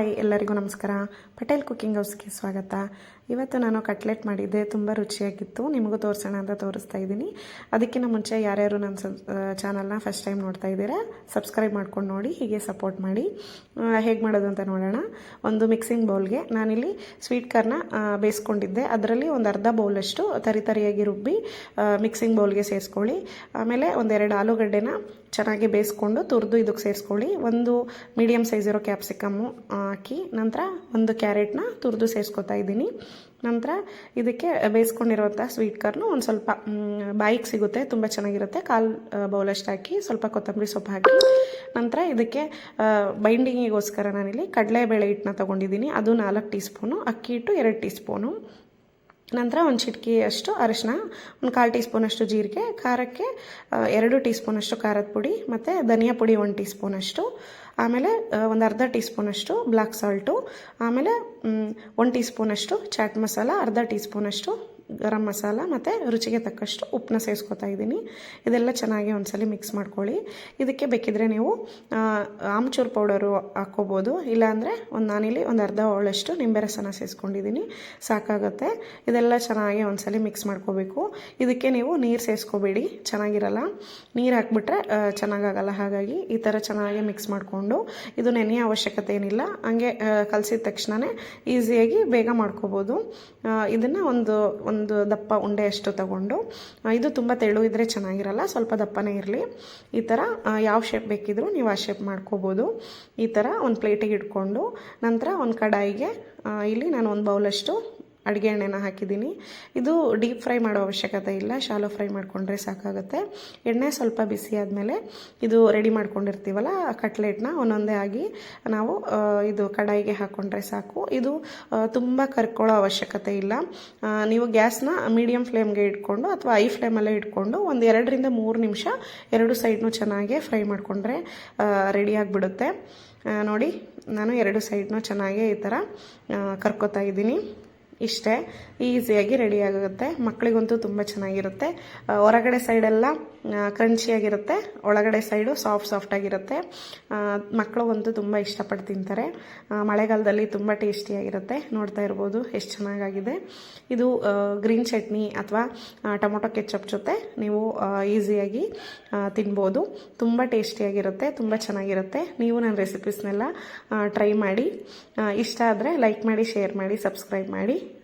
Hi, ಎಲ್ಲರಿಗೂ ನಮಸ್ಕಾರ. Patel cooking ಹೌಸ್ಗೆ ಸ್ವಾಗತ. ಇವತ್ತು ನಾನು ಕಟ್ಲೆಟ್ ಮಾಡಿದ್ದೆ, ತುಂಬ ರುಚಿಯಾಗಿತ್ತು. ನಿಮಗೂ ತೋರಿಸೋಣ ಅಂತ ತೋರಿಸ್ತಾ ಇದ್ದೀನಿ. ಅದಕ್ಕಿಂತ ಮುಂಚೆ ಯಾರ್ಯಾರು ನನ್ನ ಚಾನಲ್ನ ಫಸ್ಟ್ ಟೈಮ್ ನೋಡ್ತಾ ಇದ್ದೀರಾ, ಸಬ್ಸ್ಕ್ರೈಬ್ ಮಾಡ್ಕೊಂಡು ನೋಡಿ, ಹೀಗೆ ಸಪೋರ್ಟ್ ಮಾಡಿ. ಹೇಗೆ ಮಾಡೋದು ಅಂತ ನೋಡೋಣ. ಒಂದು ಮಿಕ್ಸಿಂಗ್ ಬೌಲ್ಗೆ ನಾನಿಲ್ಲಿ ಸ್ವೀಟ್ ಕಾರ್ನ ಬೇಯಿಸ್ಕೊಂಡಿದ್ದೆ. ಅದರಲ್ಲಿ ಒಂದು ಅರ್ಧ ಬೌಲಷ್ಟು ತರಿ ತರಿಯಾಗಿ ರುಬ್ಬಿ ಮಿಕ್ಸಿಂಗ್ ಬೌಲ್ಗೆ ಸೇರಿಸ್ಕೊಳ್ಳಿ. ಆಮೇಲೆ ಒಂದೆರಡು ಆಲೂಗಡ್ಡೆನ ಚೆನ್ನಾಗಿ ಬೇಯಿಸ್ಕೊಂಡು ತುರಿದು ಇದಕ್ಕೆ ಸೇರಿಸ್ಕೊಳ್ಳಿ. ಒಂದು ಮೀಡಿಯಮ್ ಸೈಜ್ ಇರೋ ಕ್ಯಾಪ್ಸಿಕಮ್ಮು ಹಾಕಿ ನಂತರ ಒಂದು ಕ್ಯಾರೆಟ್ನ ತುರಿದು ಸೇರಿಸ್ಕೊತಾ ಇದ್ದೀನಿ. ನಂತರ ಇದಕ್ಕೆ ಬೇಯಿಸ್ಕೊಂಡಿರುವಂಥ ಸ್ವೀಟ್ ಕಾರ್ನು ಒಂದು ಸ್ವಲ್ಪ ಬಾಯಿಗೆ ಸಿಗುತ್ತೆ, ತುಂಬ ಚೆನ್ನಾಗಿರುತ್ತೆ. ಕಾಲು ಬೌಲಷ್ಟು ಹಾಕಿ ಸ್ವಲ್ಪ ಕೊತ್ತಂಬರಿ ಸೊಪ್ಪು ಹಾಕಿ ನಂತರ ಇದಕ್ಕೆ ಬೈಂಡಿಂಗಿಗೋಸ್ಕರ ನಾನಿಲ್ಲಿ ಕಡಲೆಬೇಳೆ ಹಿಟ್ಟನ್ನ ತೊಗೊಂಡಿದ್ದೀನಿ. ಅದು ನಾಲ್ಕು ಟೀ ಸ್ಪೂನು ಅಕ್ಕಿ ಹಿಟ್ಟು ಎರಡು ಟೀ ಸ್ಪೂನು ನಂತರ ಒಂದು ಚಿಟಕಿಯಷ್ಟು ಅರಿಶಿನ, ಒಂದು ಕಾಲು ಟೀ ಸ್ಪೂನಷ್ಟು ಜೀರಿಗೆ, ಖಾರಕ್ಕೆ ಎರಡು ಟೀ ಸ್ಪೂನಷ್ಟು ಖಾರದ ಪುಡಿ, ಮತ್ತು ಧನಿಯಾ ಪುಡಿ ಒಂದು ಟೀ ಸ್ಪೂನಷ್ಟು ಆಮೇಲೆ ಒಂದು ಅರ್ಧ ಟೀ ಸ್ಪೂನಷ್ಟು ಬ್ಲ್ಯಾಕ್ ಸಾಲ್ಟು. ಆಮೇಲೆ ಒಂದು ಟೀ ಸ್ಪೂನಷ್ಟು ಚಾಟ್ ಮಸಾಲ, ಅರ್ಧ ಟೀ ಸ್ಪೂನಷ್ಟು ಗರಂ ಮಸಾಲ ಮತ್ತು ರುಚಿಗೆ ತಕ್ಕಷ್ಟು ಉಪ್ಪನ್ನ ಸೇರಿಸ್ಕೊತಾ ಇದ್ದೀನಿ. ಇದೆಲ್ಲ ಚೆನ್ನಾಗಿ ಒಂದ್ಸಲಿ ಮಿಕ್ಸ್ ಮಾಡ್ಕೊಳ್ಳಿ. ಇದಕ್ಕೆ ಬೇಕಿದ್ರೆ ನೀವು ಆಮ್ಚೂರ್ ಪೌಡರು ಹಾಕ್ಕೋಬೋದು. ಇಲ್ಲಾಂದರೆ ಒಂದು ನಾನಿಲ್ಲಿ ಒಂದು ಅರ್ಧ ಅವಳಷ್ಟು ನಿಂಬೆ ರಸನ ಸೇರಿಸ್ಕೊಂಡಿದ್ದೀನಿ ಸಾಕಾಗುತ್ತೆ. ಇದೆಲ್ಲ ಚೆನ್ನಾಗಿ ಒಂದ್ಸಲಿ ಮಿಕ್ಸ್ ಮಾಡ್ಕೋಬೇಕು. ಇದಕ್ಕೆ ನೀವು ನೀರು ಸೇರಿಸ್ಕೋಬೇಡಿ ಚೆನ್ನಾಗಿರಲ್ಲ. ನೀರು ಹಾಕ್ಬಿಟ್ರೆ ಚೆನ್ನಾಗಾಗಲ್ಲ. ಹಾಗಾಗಿ ಈ ಥರ ಚೆನ್ನಾಗಿ ಮಿಕ್ಸ್ ಮಾಡಿಕೊಂಡು ಇದು ನೆನೆಯ ಅವಶ್ಯಕತೆ ಏನಿಲ್ಲ. ಹಂಗೆ ಕಲಸಿದ ತಕ್ಷಣವೇ ಈಸಿಯಾಗಿ ಬೇಗ ಮಾಡ್ಕೋಬೋದು. ಇದನ್ನು ಒಂದು ಒಂದು ದಪ್ಪ ಉಂಡೆಯಷ್ಟು ತಗೊಂಡು. ಇದು ತುಂಬ ತೆಳು ಇದ್ರೆ ಚೆನ್ನಾಗಿರಲ್ಲ, ಸ್ವಲ್ಪ ದಪ್ಪನೇ ಇರಲಿ. ಈ ಥರ ಯಾವ ಶೇಪ್ ಬೇಕಿದ್ರೂ ನೀವು ಆ ಶೇಪ್ ಮಾಡ್ಕೋಬೋದು. ಈ ಥರ ಒಂದು ಪ್ಲೇಟಿಗೆ ಇಟ್ಕೊಂಡು, ನಂತರ ಒಂದು ಕಡಾಯಿಗೆ ಇಲ್ಲಿ ನಾನು ಒಂದು ಬೌಲಷ್ಟು ಅಡುಗೆ ಎಣ್ಣೆನ ಹಾಕಿದ್ದೀನಿ. ಇದು ಡೀಪ್ ಫ್ರೈ ಮಾಡೋ ಅವಶ್ಯಕತೆ ಇಲ್ಲ, ಶಾಲೋ ಫ್ರೈ ಮಾಡಿಕೊಂಡ್ರೆ ಸಾಕಾಗುತ್ತೆ. ಎಣ್ಣೆ ಸ್ವಲ್ಪ ಬಿಸಿ ಆದಮೇಲೆ ಇದು ರೆಡಿ ಮಾಡ್ಕೊಂಡಿರ್ತೀವಲ್ಲ ಕಟ್ಲೆಟ್ನ ಒಂದೊಂದೇ ಆಗಿ ನಾವು ಇದು ಕಡಾಯಿಗೆ ಹಾಕ್ಕೊಂಡ್ರೆ ಸಾಕು. ಇದು ತುಂಬ ಕರ್ಕೊಳ್ಳೋ ಅವಶ್ಯಕತೆ ಇಲ್ಲ. ನೀವು ಗ್ಯಾಸ್ನ ಮೀಡಿಯಂ ಫ್ಲೇಮ್ಗೆ ಇಟ್ಕೊಂಡು ಅಥವಾ ಐ ಫ್ಲೇಮಲ್ಲೇ ಇಟ್ಕೊಂಡು ಒಂದು ಎರಡರಿಂದ ಮೂರು ನಿಮಿಷ ಎರಡು ಸೈಡ್ನು ಚೆನ್ನಾಗಿ ಫ್ರೈ ಮಾಡಿಕೊಂಡ್ರೆ ರೆಡಿ ಆಗಿಬಿಡುತ್ತೆ. ನೋಡಿ, ನಾನು ಎರಡು ಸೈಡ್ನು ಚೆನ್ನಾಗೇ ಈ ಥರ ಕರ್ಕೋತಾ ಇದ್ದೀನಿ. ಇಷ್ಟೇ. ಈಸಿಯಾಗಿ ರೆಡಿ ಆಗುತ್ತೆ. ಮಕ್ಕಳಿಗಂತೂ ತುಂಬ ಚೆನ್ನಾಗಿರುತ್ತೆ. ಹೊರಗಡೆ ಸೈಡೆಲ್ಲ ಕ್ರಂಚಿಯಾಗಿರುತ್ತೆ ಒಳಗಡೆ ಸೈಡು ಸಾಫ್ಟ್ ಸಾಫ್ಟಾಗಿರುತ್ತೆ ಮಕ್ಕಳಿಗಂತೂ ತುಂಬ ಇಷ್ಟಪಟ್ಟು ತಿಂತಾರೆ. ಮಳೆಗಾಲದಲ್ಲಿ ತುಂಬ ಟೇಸ್ಟಿಯಾಗಿರುತ್ತೆ ನೋಡ್ತಾ ಇರ್ಬೋದು ಎಷ್ಟು ಚೆನ್ನಾಗಾಗಿದೆ. ಇದು ಗ್ರೀನ್ ಚಟ್ನಿ ಅಥವಾ ಟೊಮೊಟೊ ಕೆಚಪ್ ಜೊತೆ ನೀವು ಈಸಿಯಾಗಿ ತಿನ್ಬೋದು. ತುಂಬ ಟೇಸ್ಟಿಯಾಗಿರುತ್ತೆ ತುಂಬ ಚೆನ್ನಾಗಿರುತ್ತೆ. ನೀವು ನನ್ನ ರೆಸಿಪೀಸ್ನೆಲ್ಲ ಟ್ರೈ ಮಾಡಿ. ಇಷ್ಟ ಆದರೆ ಲೈಕ್ ಮಾಡಿ ಶೇರ್ ಮಾಡಿ ಸಬ್ಸ್ಕ್ರೈಬ್ ಮಾಡಿ.